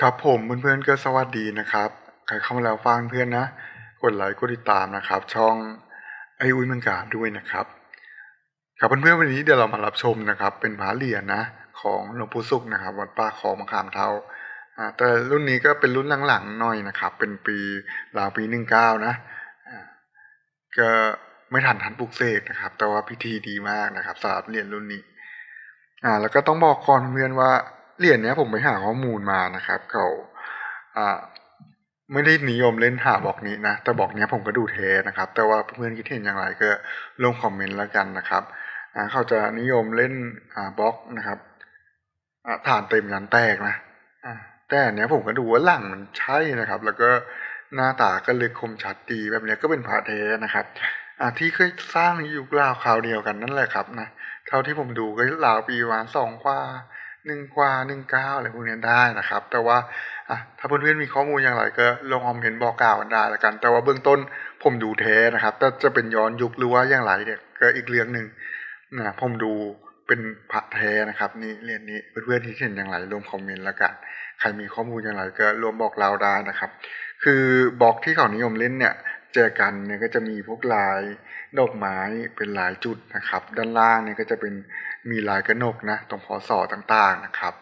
ครับผมเพื่อนๆก็สวัสดีนะครับ ใครเข้ามาแล้วฟังเพื่อนนะ กดไลค์กดติดตามนะครับ ช่องไออุ้ยมังกาด้วยนะครับ ครับเพื่อนๆวันนี้เดี๋ยวเรามารับชมนะครับ เป็นพระเหรียญนะของหลวงปู่สุขนะครับ วัดป่าคองมะขามเทาแต่รุ่นนี้ก็เป็นรุ่นหลังๆหน่อยนะครับ เป็นปีราวปีหนึ่งเก้านะก็ ไม่ทันทันปลุกเสกนะครับ แต่ว่าพิธีดีมากนะครับสำหรับเหรียญรุ่นนี้ อ่า แล้วก็ต้องบอกก่อนเพื่อนว่าเหรียญเนี้ยผมไปหาข้อมูลมานะครับ เขาอ่าไม่ได้นิยมเล่นหาบอกนี้นะ แต่บอกเนี้ยผมก็ดูเทนะครับ แต่ว่าเพื่อนคิดเห็นอย่างไรก็ลงคอมเมนต์แล้วกันนะครับอ่าเขาจะนิยมเล่นอ่าบล็อกนะครับอ่าฐานเต็มยันแตกนะอ่าแต่เนี้ยผมก็ดูว่าหลังมันใช่นะครับ แล้วก็หน้าตาก็เลยคมชัดดีแบบเนี้ยก็เป็นพระเทนะครับ ที่เคยสร้างในยุคราวคราวเดียวกันนั่นแหละครับนะเท่าที่ผมดูก็ราวปีประมาณสองกว่าหนึ่งกว่าหนึ่งเก้าอะไรพวกนี้ได้นะครับ แต่ว่าอะถ้าเพื่อนๆมีข้อมูลอย่างไรก็ลงคอมเมนต์บอกกล่าวกันได้ละกัน แต่ว่าเบื้องต้นผมดูแท้นะครับแต่จะเป็นย้อนยุคหรือว่าอย่างไรเนี่ยก็อีกเรื่องหนึ่งนะผมดูเป็นพระแท้นะครับนี่เรียนนี้เพื่อนๆที่เห็นอย่างไรรวมคอมเมนต์ละกันใครมีข้อมูลอย่างไรก็รวมบอกเราได้นะครับ คือบล็อกที่เขานิยมเล่นเนี่ย จอกันเนี่ยก็จะมีพวกลายดอกไม้เป็นหลายจุดนะครับ ด้านล่างเนี่ยก็จะเป็นมีลายกระหนกนะตรงพอสอต่างๆนะครับ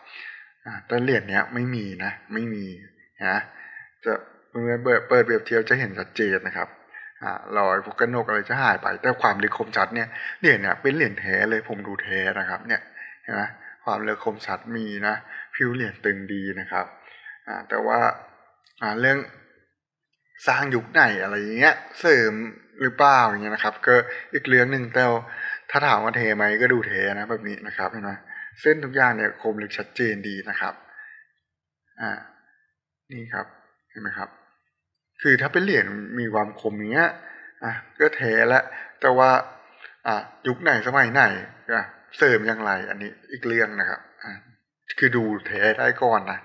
อ่าแต่เหรียญเนี้ยไม่มีนะไม่มีนะจะเมื่อเปิดเปิดเปรียบเทียบจะเห็นชัดเจนนะครับอ่ารอยพวกกระหนกอะไรจะหายไปแต่ความลึกคมชัดเนี่ยเหรียญเนี่ยเป็นเหรียญแท้เลยผมดูแท้นะครับเนี่ยเห็นไหมความลึกคมชัดมีนะผิวเหรียญตึงดีนะครับอ่าแต่ว่าอ่าเรื่อง สร้างยุคไหนอะไรอย่างเงี้ย เสริมหรือเปล่าอย่างเงี้ยนะครับ ก็อีกเรื่องหนึ่งแต่ว่าถ้าถามว่าเทไหมก็ดูเทนะแบบนี้นะครับเห็นไหมเส้นทุกอย่างเนี่ยคมลึกชัดเจนดีนะครับ อ่า นี่ครับเห็นไหมครับ คือถ้าเป็นเหรียญมีความคมอย่างเงี้ยอะก็เทแล้วแต่ว่า อะยุคไหนสมัยไหนอะเสริมอย่างไร อันนี้อีกเรื่องนะครับอะคือดูเทได้ก่อนนะ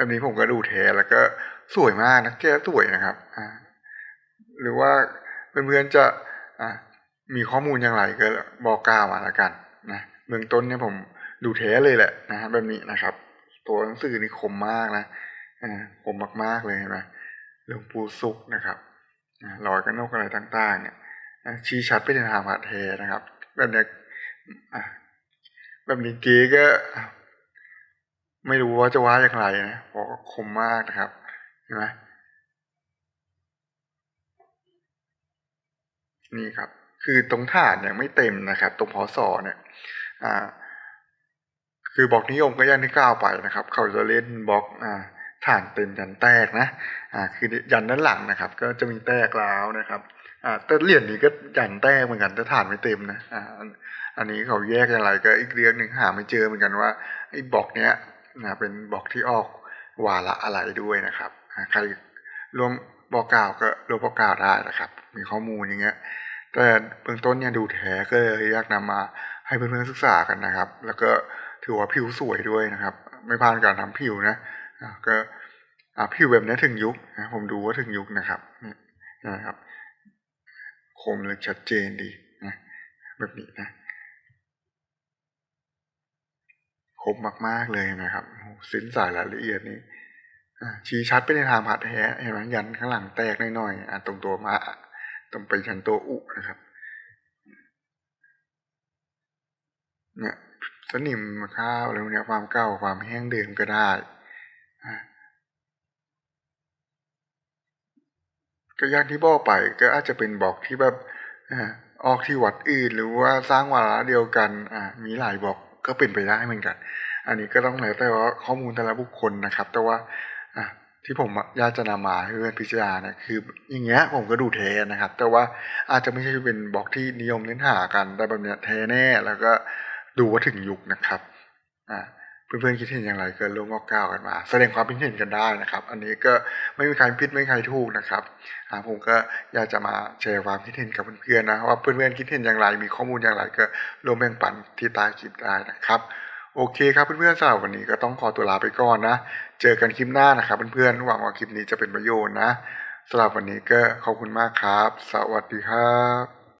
แบบนี้ผมก็ดูเทแล้วก็สวยมากนะแก้สวยนะครับหรือว่าเพื่อนๆจะมีข้อมูลอย่างไรก็บอกกล่าวมาแล้วกันนะเบื้องต้นเนี่ยผมดูเทเลยแหละนะแบบนี้นะครับ ตัวหนังสือนี่คมมากนะอ่าคมมากๆเลยเห็นไหมหลวงปู่สุขนะครับอ่ารอยกระนกอะไรต่างๆ เนี่ยชี้ชัดไปในทางพระเทนะครับ แบบนี้แบบนี้เก๋ก็ ไม่รู้ว่าจะว่าอย่างไรนะเพราะคมมากนะครับเห็นไหมนี่ครับ คือตรงฐานเนี่ยไม่เต็มนะครับ ตรงพอสอเนี่ย อ่า คือบล็อกนิยมก็ย่างที่กล่าวไปนะครับ เขาจะเล่นบล็อกอ่าฐานเต็มยันแตกนะ อ่า คือยันด้านหลังนะครับ ก็จะมีแตกแล้วนะครับ อ่า แต่เหรียญนี้ก็ยันแตกเหมือนกันแต่ฐานไม่เต็มนะ อ่า อันนี้เขาแยกอย่างไรก็อีกเรื่องหนึ่งหาไม่เจอเหมือนกันว่าไอ้บล็อกเนี้ย นะเป็นบอกที่ออกวาระอะไรด้วยนะครับใครรวมบอกกล่าวก็รวมบอกกล่าวได้นะครับ มีข้อมูลอย่างเงี้ย แต่เบื้องต้นเนี่ยดูแท้ก็เลยอยากนำมาให้เพื่อนๆศึกษากันนะครับ แล้วก็ถือว่าผิวสวยด้วยนะครับ ไม่ผ่านการทำผิวนะก็อ่าผิวแบบนี้ถึงยุคนะผมดูว่าถึงยุคนะครับนี่นะครับ คมเลยชัดเจนดีนะแบบนี้นะ คมมากๆเลยนะครับสินสายรายละเอียดนี้ชี้ชัดไปในทางผัดแท้เห็นไหมยันข้างหลังแตกหน่อยๆตรงตัวมาตรงไปชันตัวอุนะครับ เนี่ยสนิมข้าวอะไรพวกนี้ความเก่าความแห้งเดิมก็ได้ก็อย่างที่บอกไปก็อาจจะเป็นบอกที่แบบอออกที่วัดอื่นหรือว่าสร้างวาระเดียวกัน อ่ามีหลายบอก ก็เป็นไปได้เหมือนกัน อันนี้ก็ต้องแล้วแต่ว่าข้อมูลแต่ละบุคคลนะครับ แต่ว่าที่ผมอยากจะนำมาให้เพื่อนพิจารณาเนี่ยคือ อย่างเงี้ยผมก็ดูเทนะครับ แต่ว่าอาจจะไม่ใช่เป็นบล็อกที่นิยมเน้นหากันแต่แบบเนี้ยเทแน่แล้วก็ดูว่าถึงยุคนะครับอ่า เพื่อนๆคิดเห็นอย่างไรก็ร่วมบอกกล่าวกันมา แสดงความคิดเห็นกันได้นะครับ อันนี้ก็ไม่มีใครผิดไม่มีใครถูกนะครับผมก็อยากจะมาแชร์ความคิดเห็นกับเพื่อนๆนะว่าเพื่อนๆคิดเห็นอย่างไร มีข้อมูลอย่างไรก็ร่วมแบ่งปันที่ใต้คลิปได้นะครับโอเคครับเพื่อนๆสำหรับวันนี้ก็ต้องขอตัวลาไปก่อนนะ เจอกันคลิปหน้านะครับเพื่อนๆหวังว่าคลิปนี้จะเป็นประโยชน์นะสำหรับวันนี้ก็ขอบคุณมากครับ สวัสดีครับ